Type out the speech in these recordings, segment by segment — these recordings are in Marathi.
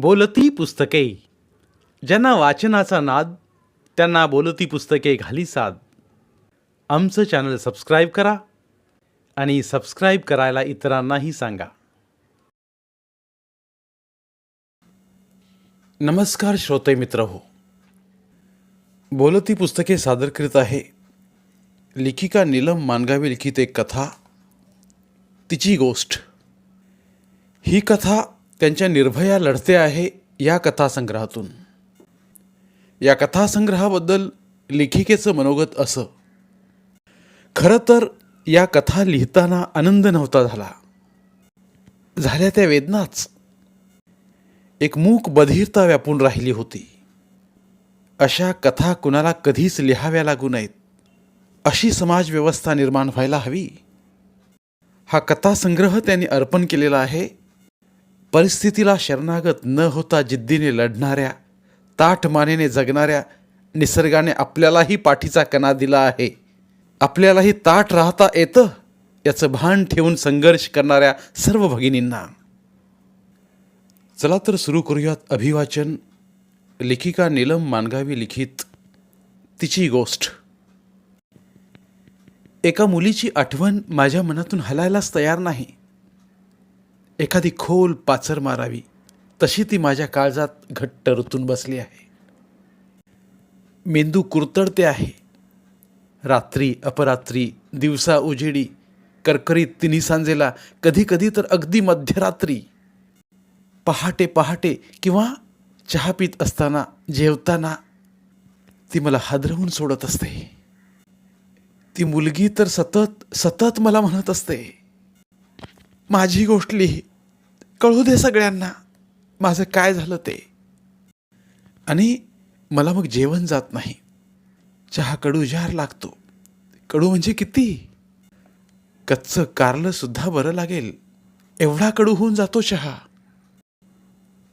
बोलती पुस्तके. ज्यांना वाचनाचा नाद त्यांना बोलती पुस्तके घाली साद. आमचं चॅनल सबस्क्राईब करा आणि सबस्क्राईब करायला इतरांनाही सांगा. नमस्कार श्रोते मित्र हो. बोलती पुस्तके सादर करीत आहे. लेखिका नीलम मानगावी लिखित एक कथा. तिची गोष्ट. ही कथा त्यांच्या निर्भया लढते आहे या कथासंग्रहातून. या कथासंग्रहाबद्दल लेखिकेचं मनोगत असं. खरं तर या कथा लिहिताना आनंद नव्हता झाला. झाल्या त्या वेदनाच. एक मूक बधिरता व्यापून राहिली होती. अशा कथा कुणाला कधीच लिहाव्या लागू नयेत. अशी समाजव्यवस्था निर्माण व्हायला हवी. हा कथासंग्रह त्यांनी अर्पण केलेला आहे परिस्थितीला शरणागत न होता जिद्दीने लढणाऱ्या ताठ मानेने जगणाऱ्या निसर्गाने आपल्यालाही पाठीचा कणा दिला आहे. आपल्यालाही ताठ राहता येतं याचं भान ठेवून संघर्ष करणाऱ्या सर्व भगिनींना. चला तर सुरू करूयात अभिवाचन. लेखिका नीलम मानगावी लिखित. तिची गोष्ट. एका मुलीची आठवण माझ्या मनातून हलायलाच तयार नाही. एखादी खोल पाचर मारावी तशी ती माझ्या काळजात घट्ट रुतून बसली आहे. मेंदू कुरतडते आहे. रात्री अपरात्री दिवसा उजेडी करकरीत तिन्ही सांजेला कधी कधी तर अगदी मध्यरात्री. पहाटे पहाटे किंवा चहा पित असताना जेवताना ती मला हादरवून सोडत असते. ती मुलगी तर सतत सतत मला म्हणत असते माझी गोष्ट लिही. कळू दे सगळ्यांना माझं काय झालं ते. आणि मला मग जेवण जात नाही. चहा कडू जार लागतो. कडू म्हणजे किती? कच्चं कारलं सुद्धा बरं लागेल. एवढा कडू होऊन जातो चहा.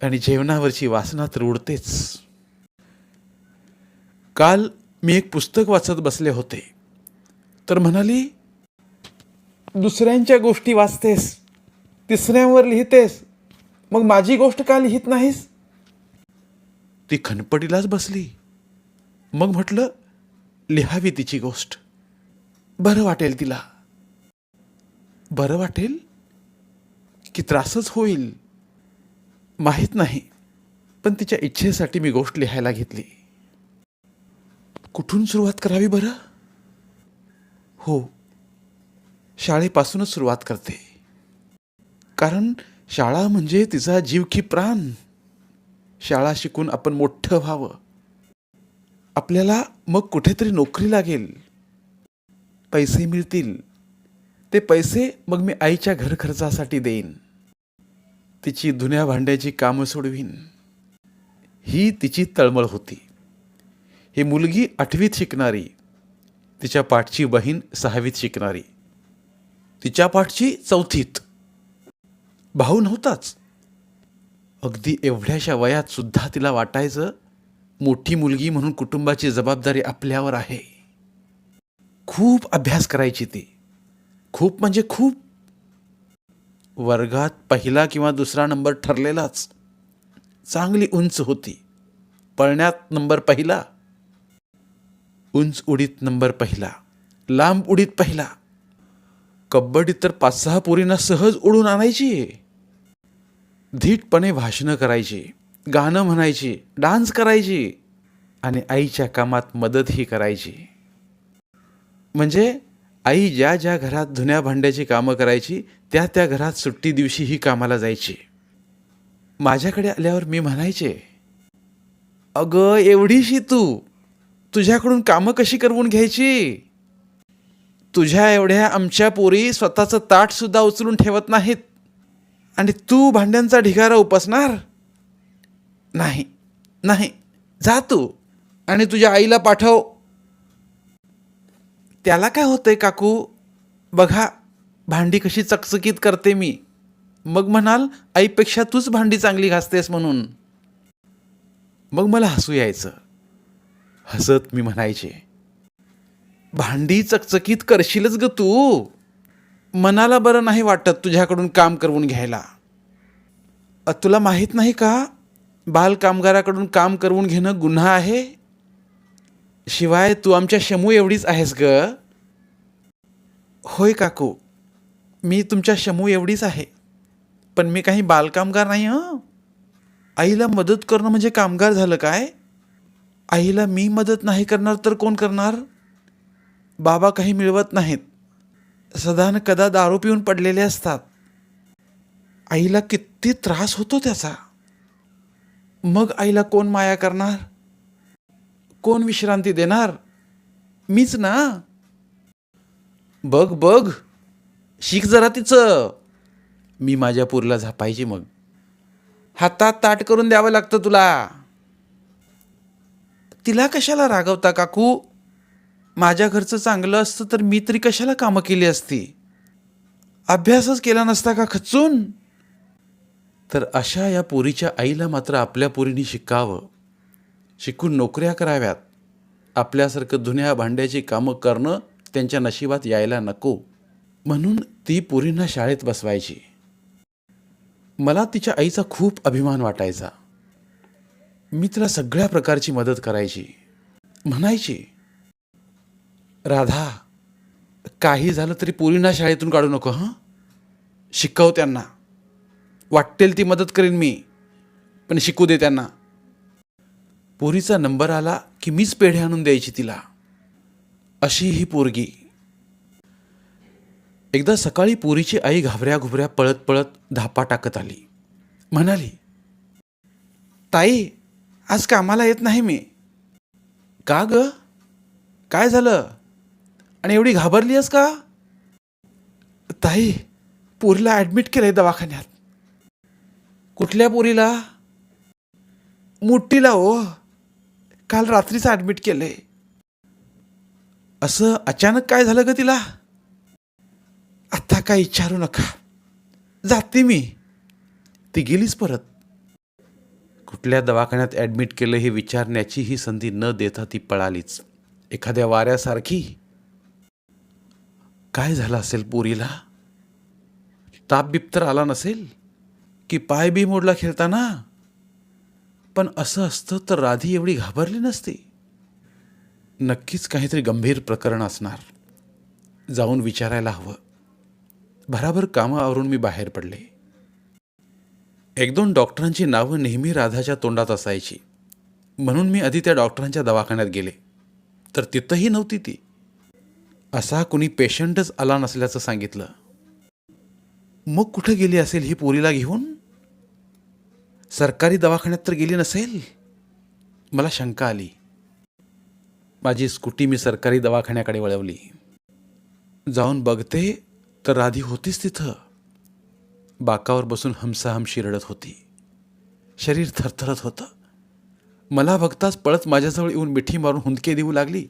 आणि जेवणावरची वासना तर उडतेच. काल मी एक पुस्तक वाचत बसले होते. तर म्हणाली दुसऱ्यांच्या गोष्टी वाचतेस. तिसऱ्यांवर लिहितेस मग माझी गोष्ट का लिहित नाहीस? ती खनपटीलाच बसली. मग म्हटलं लिहावी तिची गोष्ट. बरं वाटेल तिला. बरं वाटेल की त्रासच होईल. माहीत नाही पण तिच्या इच्छेसाठी मी गोष्ट लिहायला घेतली. कुठून सुरुवात करावी बरं? हो शाळेपासूनच सुरुवात करते. कारण शाळा म्हणजे तिचा जीव की प्राण. शाळा शिकून आपण मोठं व्हावं. आपल्याला मग कुठेतरी नोकरी लागेल. पैसे मिळतील. ते पैसे मग मी आईच्या घरखर्चासाठी देईन. तिची धुन्या भांड्याची कामं सोडवीन. ही तिची तळमळ होती. ही मुलगी आठवीत शिकणारी. तिच्या पाठची बहीण सहावीत शिकणारी. तिच्या पाठची चौथीत. भाऊ नव्हताच अगदी एवढ्याशा वयात सुद्धा तिला वाटायचं मोठी मुलगी म्हणून कुटुंबाची जबाबदारी आपल्यावर आहे. खूप अभ्यास करायची ती. खूप म्हणजे खूप. वर्गात पहिला किंवा दुसरा नंबर ठरलेलाच. चांगली उंच होती. पळण्यात नंबर पहिला. उंच उडीत नंबर पहिला. लांब उडीत पहिला. कबड्डीत तर पाच सहा पोरींना सहज उडून आणायची धीटपणे भाषणं करायची गाणं म्हणायची डान्स करायची आणि आईच्या कामात मदतही करायची. म्हणजे आई ज्या ज्या घरात धुण्या भांड्याची कामं करायची त्या त्या घरात सुट्टी दिवशी ही कामाला जायची. माझ्याकडे आल्यावर मी म्हणायचे अगं एवढीशी तू तुझ्याकडून कामं कशी करवून घ्यायची? तुझ्या एवढ्या आमच्या पोरी स्वतःचं ताटसुद्धा उचलून ठेवत नाहीत. आणि तू भांड्यांचा ढिगारा उपसणार? नाही नाही. जा तू आणि तुझ्या आईला पाठव. त्याला काय होतंय काकू? बघा भांडी कशी चकचकीत करते मी. मग म्हणाल आईपेक्षा तूच भांडी चांगली घासतेस म्हणून. मग मला हसू यायचं. हसत मी म्हणायचे भांडी चकचकीत करशीलच ग तू. मनाला बरं नाही वाटत तुझ्याकडून काम करवून घ्यायला. तुला माहीत नाही का बालकामगाराकडून काम करवून घेणं गुन्हा आहे? शिवाय तू आमच्या शमू एवढीच आहेस ग. होय काकू मी तुमच्या शमू एवढीच आहे. पण मी काही बालकामगार नाही हं. आईला मदत करणं म्हणजे कामगार झालं काय? आईला मी मदत नाही करणार तर कोण करणार? बाबा काही मिळवत नाहीत. सदान कदा दारू पिऊन पडलेले असतात. आईला किती त्रास होतो त्याचा. मग आईला कोण माया करणार? कोण विश्रांती देणार? मीच ना. बघ बघ. शिक जरा तिचं. मी माझ्या पूरला झापायची मग. हातात ताट करून द्यावं लागतं तुला. तिला कशाला रागवता काकू? माझ्या घरचं चांगलं असतं तर मी तरी कशाला कामं केली असती? अभ्यासच केला नसता का खचून? तर अशा या पोरीच्या आईला मात्र आपल्या पोरीने शिकावं. शिकून नोकऱ्या कराव्यात. आपल्यासारखं धुन्या भांड्याची कामं करणं त्यांच्या नशिबात यायला नको. म्हणून ती पोरींना शाळेत बसवायची. मला तिच्या आईचा खूप अभिमान वाटायचा. मी तिला सगळ्या प्रकारची मदत करायची. म्हणायची राधा काही झालं तरी पोरींना शाळेतून काढू नको हं? शिकव त्यांना. वाटेल ती मदत करेन मी पण शिकू दे त्यांना. पोरीचा नंबर आला की मीच पेढे आणून द्यायची तिला. अशी ही पोरगी. एकदा सकाळी पोरीची आई घाबऱ्या घुबऱ्या पळत पळत धापा टाकत आली. म्हणाली ताई आज कामाला येत नाही मी. का ग? काय झालं? आणि एवढी घाबरली आहेस का? ताई पोरीला ॲडमिट केलं आहे दवाखान्यात. कुठल्या पोरीला? मोठीला हो. काल रात्रीच ॲडमिट केलंय. असं अचानक काय झालं ग तिला? आत्ता काय विचारू नका. जाते मी. ती गेलीच परत. कुठल्या दवाखान्यात ॲडमिट केलं हे विचारण्याची ही संधी न देता ती पळालीच. एखाद्या वाऱ्यासारखी काय झालं असेल पुरीला? ताप बिप तर आला नसेल? की पाय बी मोडला खेळताना? पण असं असतं तर राधी एवढी घाबरली नसती. नक्कीच काहीतरी गंभीर प्रकरण असणार. जाऊन विचारायला हवं. भराभर कामं आवरून मी बाहेर पडले. एक दोन डॉक्टरांची नावं नेहमी राधाच्या तोंडात असायची. म्हणून मी आधी त्या डॉक्टरांच्या दवाखान्यात गेले. तर तिथंही नव्हती ती. असा कुणी पेशंटच आला नसल्याचं सांगितलं. मग कुठं गेली असेल ही पोरीला घेऊन? सरकारी दवाखान्यात तर गेली नसेल? मला शंका आली. माझी स्कूटी मी सरकारी दवाखान्याकडे वळवली. जाऊन बघते तर राधी होतीच तिथं. बाकावर बसून हमसाहमशी रडत होती. शरीर थरथरत होतं. मला बघताच पळत माझ्याजवळ येऊन मिठी मारून हुंदके देऊ लागली.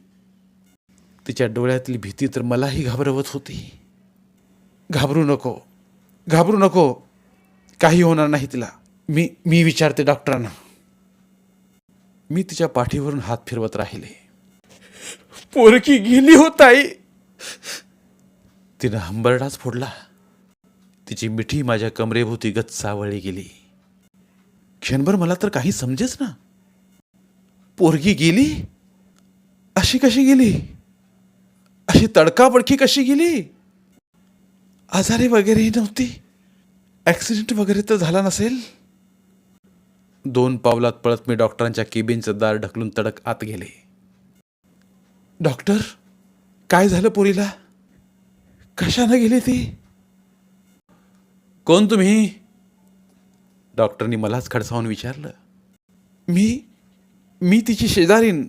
तिच्या डोळ्यातली भीती तर मलाही घाबरवत होती. घाबरू नको घाबरू नको. काही होणार नाही तिला. मी मी विचारते डॉक्टरांना. मी तिच्या पाठीवरून हात फिरवत राहिले. पोरकी गेली होताई तिनं हंबरडाच फोडला. तिची मिठी माझ्या कमरेभोवती गत गेली. क्षणभर मला तर काही समजेच ना. पोरगी गेली? अशी कशी गेली? अशी तडकाबडकी कशी गेली? आजारी वगैरेही नव्हती? ॲक्सिडेंट वगैरे तर झाला नसेल? दोन पावलात पळत मी डॉक्टरांच्या केबिनचं दार ढकलून तडक आत गेले. डॉक्टर काय झालं पोरीला? कशानं गेली ती? कोण तुम्ही? डॉक्टरनी मलाच खडसावून विचारलं. मी मी तिची शेजारीन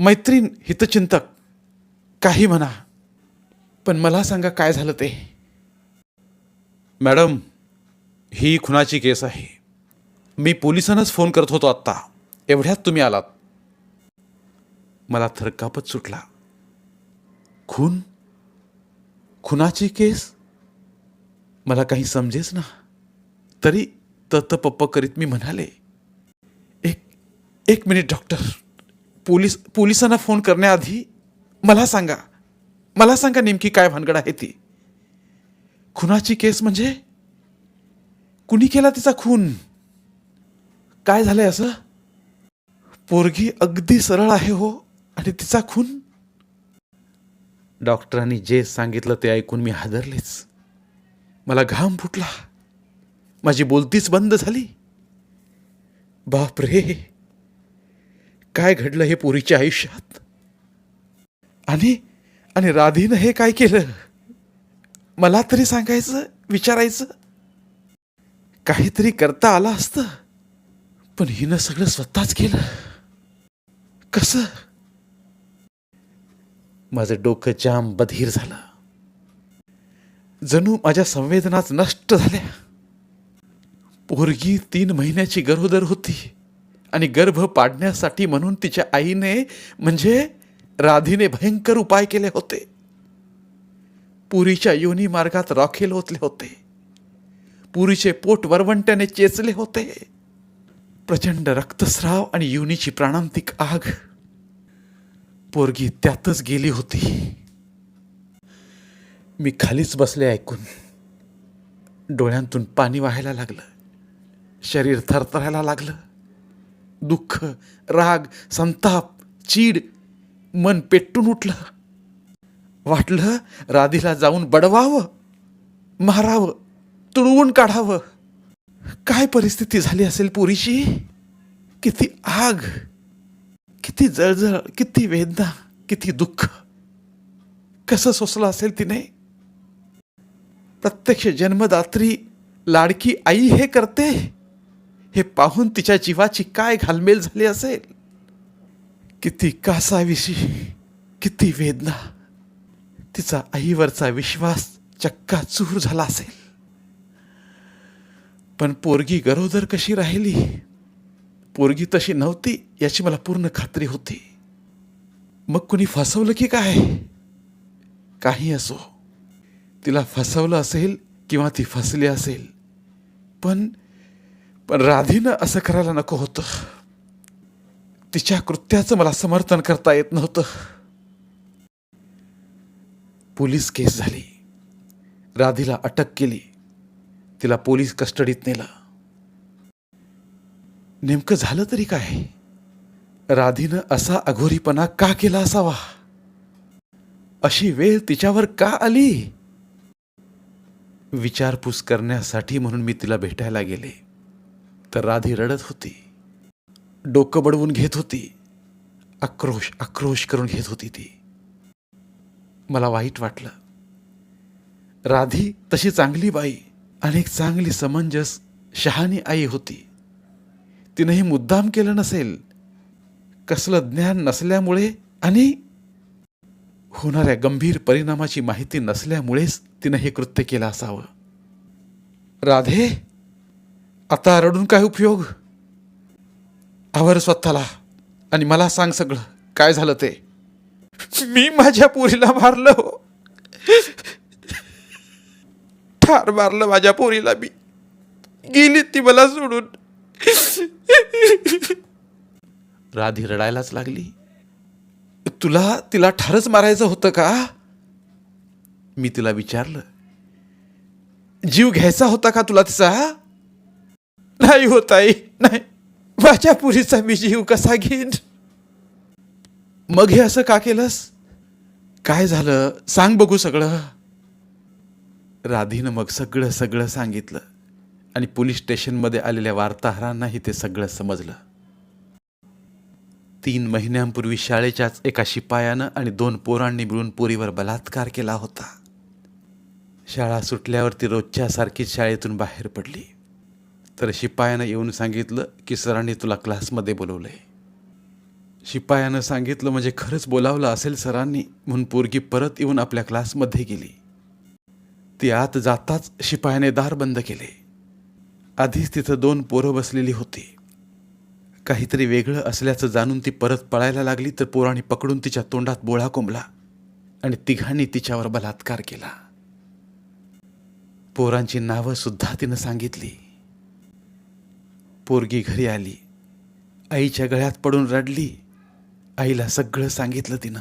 मैत्रीण हितचिंतक. काही म्हणा पण मला सांगा काय झालं ते. मॅडम ही खुनाची केस आहे. मी पोलिसांनाच फोन करत होतो आत्ता. एवढ्यात तुम्ही आलात. मला थरकापच सुटला. खून? खुनाची केस? मला काही समजेच ना. तरी तत पप्प करीत मी म्हणाले एक एक मिनिट डॉक्टर. पोलीस पोलिसांना फोन करण्याआधी मला सांगा मला सांगा नेमकी काय भानगड आहे ती. खुनाची केस म्हणजे? कुणी केला तिचा खून? काय झालंय असं? पोरगी अगदी सरळ आहे हो आणि तिचा खून? डॉक्टरांनी जे सांगितलं ते ऐकून मी हादरलेच. मला घाम फुटला. माझी बोलतीच बंद झाली. बाप रे काय घडलं हे पोरीच्या आयुष्यात? आणि आणि राधीनं हे काय केलं? मला तरी सांगायचं विचारायचं? काहीतरी करता आलं असतं पण हिनं सगळं स्वतःच केलं. कसं? माझं डोकं जाम बधीर झालं. जणू माझ्या संवेदनाच नष्ट झाल्या. पोरगी तीन महिन्याची गरोदर होती आणि गर्भ पाडण्यासाठी म्हणून तिच्या आईने म्हणजे राधीने भयंकर उपाय केले होते. पुरीच्या योनी मार्गात रॉखेल ओतले होते. पुरीचे पोट वरवंट्याने चेचले होते. प्रचंड रक्तस्राव आणि युनीची प्राणांतिक आग. पोरगी त्यातच गेली होती. मी खालीच बसले ऐकून. डोळ्यांतून पाणी व्हायला लागलं. शरीर थरथरायला लागलं. दुःख राग संताप चीड मन पेटून उठलं. वाटलं राधीला जाऊन बडवावं मारावं तुडवून काढावं. काय परिस्थिती झाली असेल पुरीची किती आग किती जळजळ किती वेदना किती दुःख. कसं सोसलं असेल तिने? प्रत्यक्ष जन्मदात्री लाडकी आई हे करते? हे पाहून तिच्या जीवाची काय घालमेल झाली असेल? किती कासाविषी किती वेदना. तिचा आईवरचा विश्वास चक्काचूर झाला असेल. पण पोरगी गरोदर कशी राहिली? पोरगी तशी नव्हती याची मला पूर्ण खात्री होती. मग कुणी फसवलं की काय? काही असो. तिला फसवलं असेल किंवा ती फसली असेल. पण पण राधीनं असं करायला नको होतं. तिच्या कृत्याचं मला समर्थन करता येत नव्हतं. पोलीस केस झाली. राधीला अटक केली. तिला पोलीस कस्टडीत नेलं. नेमकं झालं तरी काय? राधीनं असा अघोरीपणा का केला असावा? अशी वेळ तिच्यावर का आली? विचारपूस करण्यासाठी म्हणून मी तिला भेटायला गेले. तर राधी रडत होती. डोकं बडवून घेत होती. आक्रोश आक्रोश करून घेत होती ती. मला वाईट वाटलं. राधी तशी चांगली बाई आणि एक चांगली समंजस शहाणी आई होती. तिनं हे मुद्दाम केलं नसेल. कसलं ज्ञान नसल्यामुळे आणि होणाऱ्या गंभीर परिणामाची माहिती नसल्यामुळेच तिनं हे कृत्य केलं असावं. राधे आता रडून काय उपयोग? आवर स्वतःला आणि मला सांग सगळं. काय झालं ते? मी माझ्या पोरीला मारलं हो. ठार मारलं माझ्या पोरीला मी. गेली ती मला सोडून. राधी रडायलाच लागली. तुला तिला ठारच मारायचं होतं का? मी तिला विचारलं. जीव घ्यायचा होता का तुला तिचा? नाही होत आई नाही. माझ्या पुरीचा मी जीव कसा घेईन? मग हे असं का केलंस? काय झालं? सांग बघू सगळं. राधीनं मग सगळं सगळं सांगितलं. आणि पोलीस स्टेशनमध्ये आलेल्या वार्ताहरांनाही ते सगळं समजलं. तीन महिन्यांपूर्वी शाळेच्याच एका शिपायानं आणि दोन पोरांनी मिळून पोरीवर बलात्कार केला होता. शाळा सुटल्यावर ती रोजच्या सारखीच शाळेतून बाहेर पडली. तर शिपायानं येऊन सांगितलं की सरांनी तुला क्लासमध्ये बोलवलंय. शिपायानं सांगितलं म्हणजे खरंच बोलावलं असेल सरांनी म्हणून पोरगी परत येऊन आपल्या क्लासमध्ये गेली. ती आत जाताच शिपायाने दार बंद केले. आधीच तिथं दोन पोरं बसलेली होती. काहीतरी वेगळं असल्याचं जाणून ती परत पळायला लागली तर पोराने पकडून तिच्या तोंडात बोळा कोंबला आणि तिघांनी तिच्यावर बलात्कार केला. पोरांची नावं सुद्धा तिनं सांगितली. पोरगी घरी आली. आईच्या गळ्यात पडून रडली. आईला सगळं सांगितलं तिनं.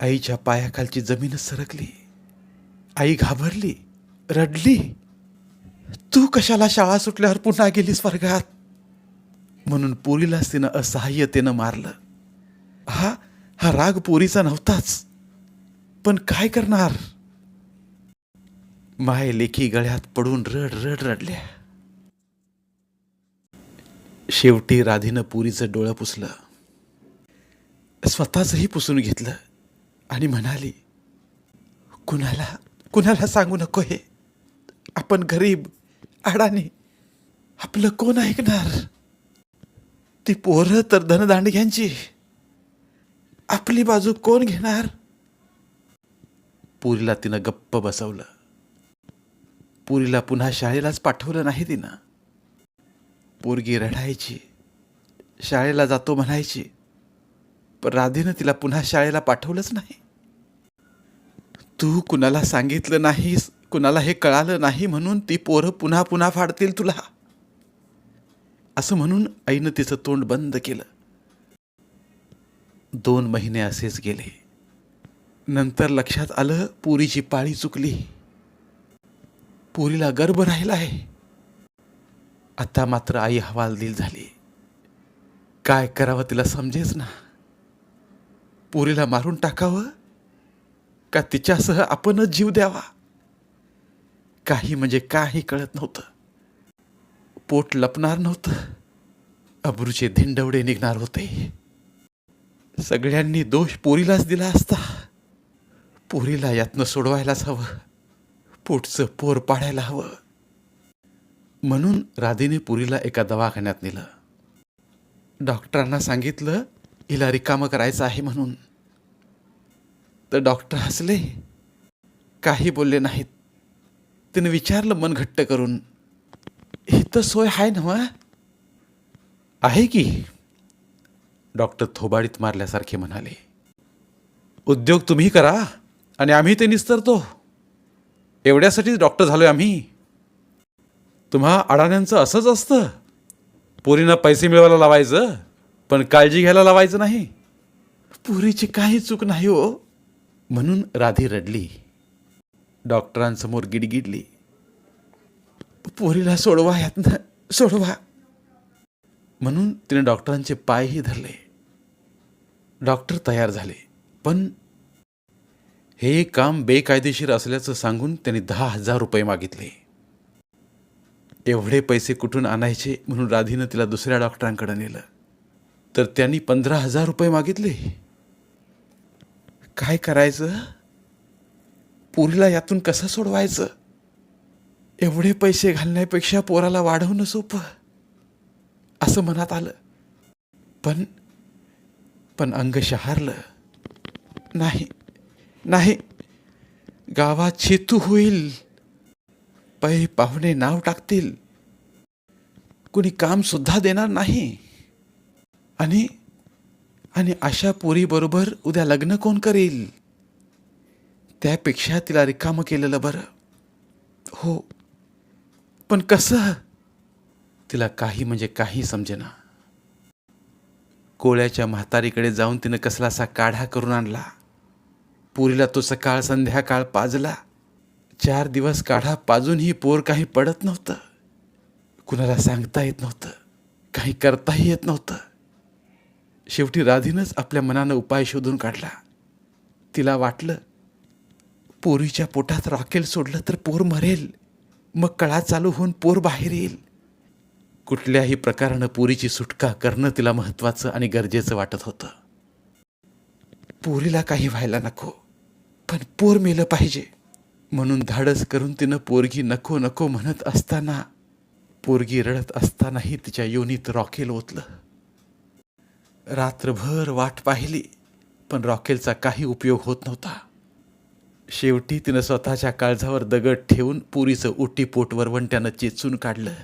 आईच्या पायाखालची जमीनच सरकली. आई घाबरली. रडली. तू कशाला शाळा सुटल्यावर पुन्हा गेलीस वर्गात? म्हणून पोरीलाच तिनं असहाय्यतेनं मारलं. हा हा राग पोरीचा नव्हताच. पण काय करणार? माय लेखी गळ्यात पडून रड रड रडल्या. शेवटी राधीनं पुरीचं डोळं पुसलं. स्वतःचंही पुसून घेतलं आणि म्हणाली कुणाला कुणाला सांगू नको हे? आपण गरीब अडाणी आपलं कोण ऐकणार? ती पोरं तर धनदांडग्यांची. आपली बाजू कोण घेणार? पुरीला तिनं गप्प बसवलं. पुरीला पुन्हा शाळेलाच पाठवलं नाही तिनं. पोरगी रडायची शाळेला जातो म्हणायची पण राधेनं तिला पुन्हा शाळेला पाठवलंच नाही. तू कुणाला सांगितलं नाहीस कुणाला हे कळालं नाही म्हणून ती पोरं पुन्हा पुन्हा फाडतील तुला. असं म्हणून आईनं तिचं तोंड बंद केलं. दोन महिने असेच गेले. नंतर लक्षात आलं पुरीची पाळी चुकली. पुरीला गर्भ राहिला आहे. आता मात्र आई हवालदिल झाली. काय करावं तिला समजेच ना. पुरीला मारून टाकावं का तिच्यासह आपणच जीव द्यावा? काही म्हणजे काही कळत नव्हतं. पोट लपणार नव्हतं. अब्रूचे धिंडवडे निघणार होते. सगळ्यांनी दोष पोरीलाच दिला असता. पोरीला यातनं सोडवायलाच हवं. पोटचं पोर पाडायला हवं. म्हणून राधेने पुरीला एका दवाखान्यात नेलं. डॉक्टरांना सांगितलं हिला रिकामं करायचं आहे म्हणून. तर डॉक्टर हसले. काही बोलले नाहीत. तिने विचारलं मन घट्ट करून ही तर सोय आहे ना आहे की? डॉक्टर थोबाडीत मारल्यासारखे म्हणाले. उद्योग तुम्ही करा आणि आम्ही ते निस्तरतो. एवढ्यासाठीच डॉक्टर झालोय आम्ही. तुम्हा अडाण्यांचं असंच असतं. पोरींना पैसे मिळवायला लावायचं पण काळजी घ्यायला लावायचं नाही. पुरीची काही चूक नाही हो. म्हणून राधी रडली. डॉक्टरांसमोर गिडगिडली. पोरीला सोडवा यातनं सोडवा. म्हणून तिने डॉक्टरांचे पायही धरले. डॉक्टर तयार झाले पण हे काम बेकायदेशीर असल्याचं सांगून त्यांनी दहा हजार रुपये मागितले. एवढे पैसे कुठून आणायचे म्हणून राधीनं तिला दुसऱ्या डॉक्टरांकडे नेलं. तर त्यांनी पंधरा हजार रुपये मागितले. काय करायचं? पोरीला यातून कसं सोडवायचं? एवढे पैसे घालण्यापेक्षा पोराला वाढवणं सोपं असं मनात आलं. पण पण अंग शहारलं. नाही नाही. गावात शेतू होईल. पै पाहुणे नाव टाकतील. कुणी काम सुद्धा देणार नाही. आणि आणि अशा पोरीबरोबर उद्या लग्न कोण करेल? त्यापेक्षा तिला रिकामं केलेलं बरं. हो. पण कसं? तिला काही म्हणजे काही समजेना. कोळ्याच्या म्हातारीकडे जाऊन तिनं कसलासा काढा करून आणला. पुरीला तो सकाळ संध्याकाळ पाजला. चार दिवस काढा पाजूनही पोर काही पडत नव्हतं. कुणाला सांगता येत नव्हतं काही करताही येत नव्हतं. शेवटी राधीनंच आपल्या मनानं उपाय शोधून काढला. तिला वाटलं पोरीच्या पोटात रॉकेल सोडलं तर पोर मरेल. मग कळा चालू होऊन पोर बाहेर येईल. कुठल्याही प्रकारानं पोरीची सुटका करणं तिला महत्वाचं आणि गरजेचं वाटत होतं. पोरीला काही व्हायला नको पण पोर मेलं पाहिजे. म्हणून धाडस करून तिनं पोरगी नको नको म्हणत असताना पोरगी रडत असतानाही तिच्या योनीत रॉकेल ओतलं. रात्रभर वाट पाहिली पण रॉकेलचा काही उपयोग होत नव्हता. शेवटी तिनं स्वतःच्या काळजावर दगड ठेवून पुरीचं उटी पोट वरवंट्यानं चेचून काढलं.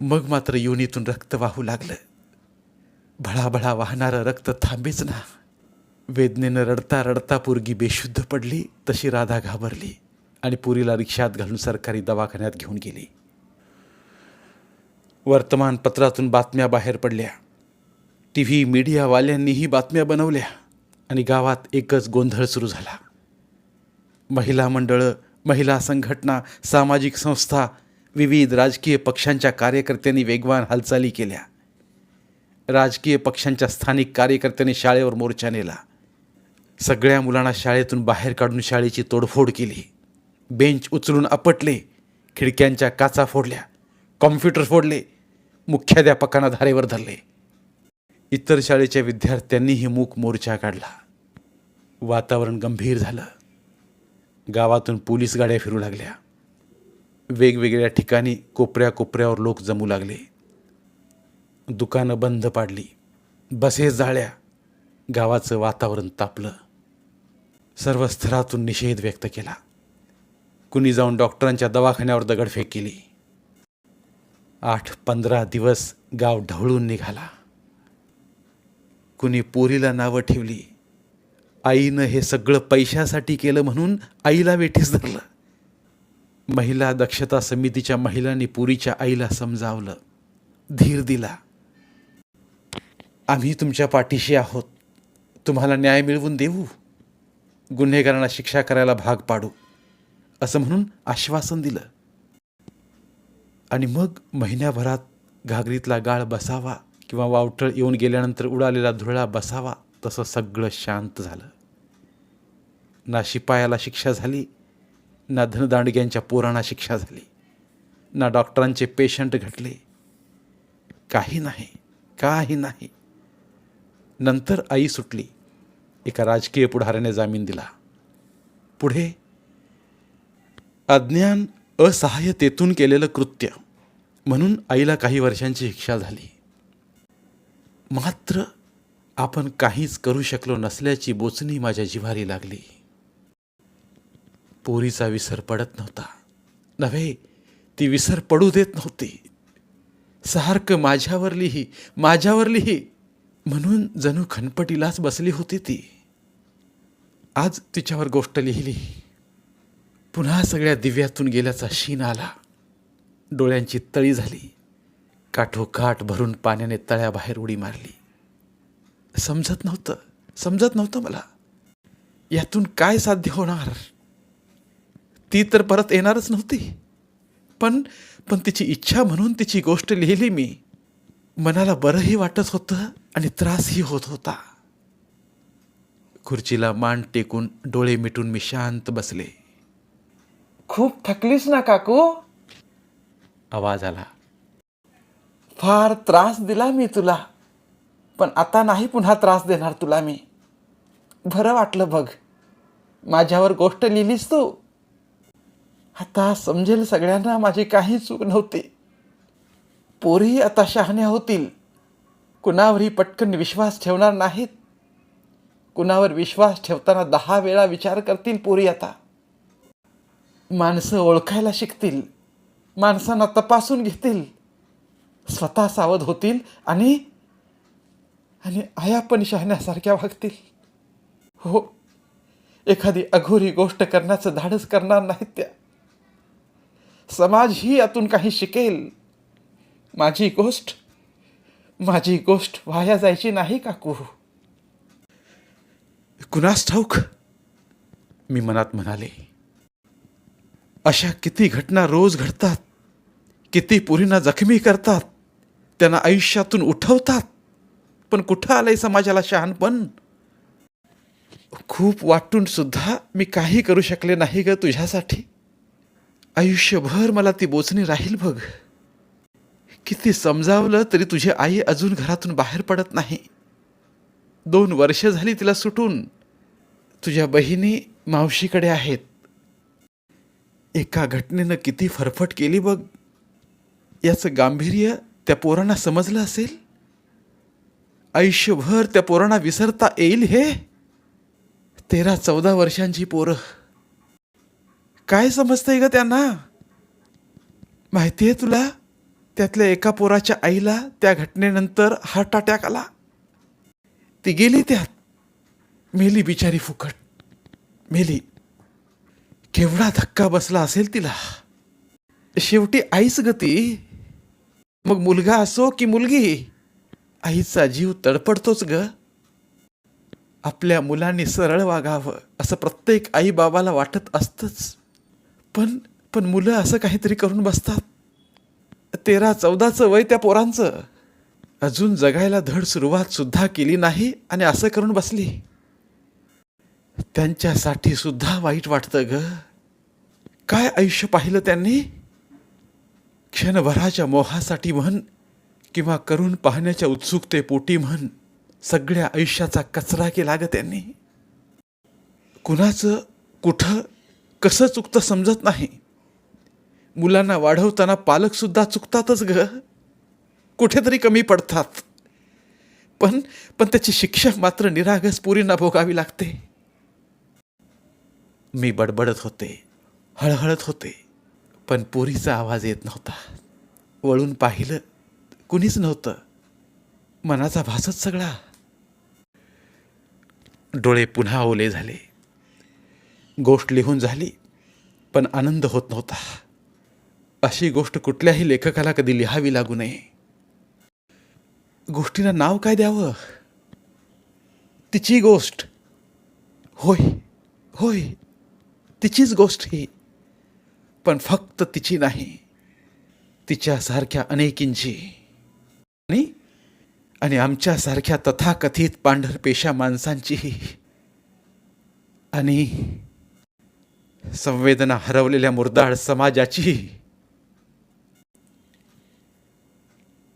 मग मात्र योनीतून रक्त वाहू लागलं. भळाभळा वाहणारं रक्त थांबेच ना. वेदनेनं रडता रडता पोरगी बेशुद्ध पडली तशी राधा घाबरली आणि पुरीला रिक्षात घालून सरकारी दवाखान्यात घेऊन गेली. वर्तमानपत्रातून बातम्या बाहेर पडल्या. टी व्ही मीडियावाल्यांनीही बातम्या बनवल्या आणि गावात एकच गोंधळ सुरू झाला. महिला मंडळं महिला संघटना सामाजिक संस्था विविध राजकीय पक्षांच्या कार्यकर्त्यांनी वेगवान हालचाली केल्या. राजकीय पक्षांच्या स्थानिक कार्यकर्त्यांनी शाळेवर मोर्चा नेला. सगळ्या मुलांना शाळेतून बाहेर काढून शाळेची तोडफोड केली. बेंच उचलून आपटले. खिडक्यांच्या काचा फोडल्या. कॉम्प्युटर फोडले. मुख्याध्यापकांना धारेवर धरले. इतर शाळेच्या विद्यार्थ्यांनीही मूक मोर्चा काढला. वातावरण गंभीर झालं. गावातून पोलीस गाड्या फिरू लागल्या. वेगवेगळ्या ठिकाणी कोपऱ्या कोपऱ्यावर लोक जमू लागले. दुकानं बंद पाडली. बसेस जाळ्या गावाचं वातावरण तापलं. सर्व स्तरातून निषेध व्यक्त केला. कुणी जाऊन डॉक्टरांच्या दवाखान्यावर दगडफेक केली. आठ पंधरा दिवस गाव ढवळून निघाला. कुणी पोरीला नावं ठेवली. आईनं हे सगळं पैशासाठी केलं म्हणून आईला वेठीस धरलं. महिला दक्षता समितीच्या महिलांनी पुरीच्या आईला समजावलं. धीर दिला. आम्ही तुमच्या पाठीशी आहोत. तुम्हाला न्याय मिळवून देऊ. गुन्हेगारांना शिक्षा करायला भाग पाडू असं म्हणून आश्वासन दिलं. आणि मग महिन्याभरात घागरीतला गाळ बसावा किंवा वावटळ येऊन गेल्यानंतर उडालेला धुरळा बसावा तसं सगळं शांत झालं. ना शिपायाला शिक्षा झाली ना धनदांडग्यांच्या पोरांना शिक्षा झाली ना डॉक्टरांचे पेशंट घटले. काही नाही काही नाही. नंतर आई सुटली. एका राजकीय पुढाऱ्याने जामीन दिला. पुढे अज्ञान असहाय्यतेतून केलेलं कृत्य म्हणून आईला काही वर्षांची शिक्षा झाली. मात्र आपण काहीच करू शकलो नसल्याची बोचणी माझ्या जिव्हारी लागली. पोरीचा विसर पडत नव्हता. नव्हे ती विसर पडू देत नव्हती. सारखं माझ्यावर लिही माझ्यावर लिही म्हणून जणू खनपटीलाच बसली होती ती. आज तिच्यावर गोष्ट लिहिली. पुन्हा सगळ्या दिव्यातून गेल्याचा शीन आला. डोळ्यांची तळी झाली. काठोकाठ भरून पाण्याने तळ्याबाहेर उडी मारली. समजत नव्हतं. समजत नव्हतं मला. यातून काय साध्य होणार? ती तर परत येणारच नव्हती. पण पण तिची इच्छा म्हणून तिची गोष्ट लिहिली मी. मनाला बरंही वाटत होतं आणि त्रासही होत होता. खुर्चीला मान टेकून डोळे मिटून मी शांत बसले. खूप थकलीस ना काकू? आवाज आला. फार त्रास दिला मी तुला पण आता नाही पुन्हा त्रास देणार तुला मी. बरं वाटलं बघ माझ्यावर गोष्ट लिहिलीस तू. आता समजेल सगळ्यांना माझी काही चूक नव्हती. पोरीही आता शहाण्या होतील. कुणावरही पटकन विश्वास ठेवणार नाहीत. कुणावर विश्वास ठेवताना दहा वेळा विचार करतील पोरी आता. माणसं ओळखायला शिकतील. माणसांना तपासून घेतील. स्वतः सावध होतील आणि आणि आया पण शहाण्यासारख्या वागतील. हो एखादी अघोरी गोष्ट करण्याचं धाडस करणार नाहीत त्या. समाज ही यातून काही शिकेल. माझी गोष्ट माझी गोष्ट वाया जायची नाही काकू. कुणास ठाऊक? मी मनात म्हणाले अशा किती घटना रोज घडतात किती पुरींना जखमी करतात त्यांना आयुष्यातून उठवतात पण कुठं आलंय समाजाला शहाणपण? खूप वाटून सुद्धा मी काही करू शकले नाही ग तुझ्यासाठी. आयुष्यभर मला ती बोचणी राहील बघ. किती समजावलं तरी तुझी आई अजून घरातून बाहेर पडत नाही. दोन वर्ष झाली तिला सुटून तुझ्या बहिणी मावशीकडे आहेत. एका घटनेनं किती फरफट केली बघ. याचं गांभीर्य त्या पोरांना समजलं असेल? आयुष्यभर त्या पोरांना विसरता येईल हे? तेरा चौदा वर्षांची पोरं. काय समजतंय ग त्यांना? माहिती आहे तुला? त्यातल्या एका पोराच्या आईला त्या घटनेनंतर हार्ट अटॅक आला. ती गेली त्यात. मेली बिचारी फुकट. मेली. केवढा धक्का बसला असेल तिला. शेवटी आईच गती. मग मुलगा असो की मुलगी आईचा जीव तडपडतोच ग. आपल्या मुलांनी सरळ वागावं असं प्रत्येक आई बाबाला वाटत असतंच. पण पण मुलं असं काहीतरी करून बसतात. तेरा चौदाचं वय त्या पोरांचं. अजून जगायला धड सुरुवात सुद्धा केली नाही आणि असं करून बसली. त्यांच्यासाठी सुद्धा वाईट वाटतं ग. काय आयुष्य पाहिलं त्यांनी? क्षणभराच्या मोहासाठी म्हण किंवा करून पाहण्याच्या उत्सुकतेपोटी म्हण सगळ्या आयुष्याचा कचरा केला ग त्यांनी. कुणाचं कुठं कसं चुकतं समजत नाही. मुलांना वाढवताना पालकसुद्धा चुकतातच ग. कुठेतरी कमी पडतात. पण पण त्याची शिक्षा मात्र निरागस पुरींना भोगावी लागते. मी बडबडत होते हळहळत होते पण पुरीचा आवाज येत नव्हता. वळून पाहिलं कुणीच नव्हतं. मनाचा भासच सगळा. डोळे पुन्हा ओले झाले. गोष्ट लिहून झाली पण आनंद होत नव्हता. अशी गोष्ट कुठल्याही लेखकाला कधी लिहावी लागू नये. गोष्टीला नाव काय द्यावं? तिची गोष्ट. होय होय तिचीच गोष्ट ही. पण फक्त तिची नाही. तिच्यासारख्या अनेकींची. आणि आणि आमच्यासारख्या तथाकथित पांढरपेशा माणसांचीही. आणि संवेदना हरवलेल्या मुर्दाळ समाजाची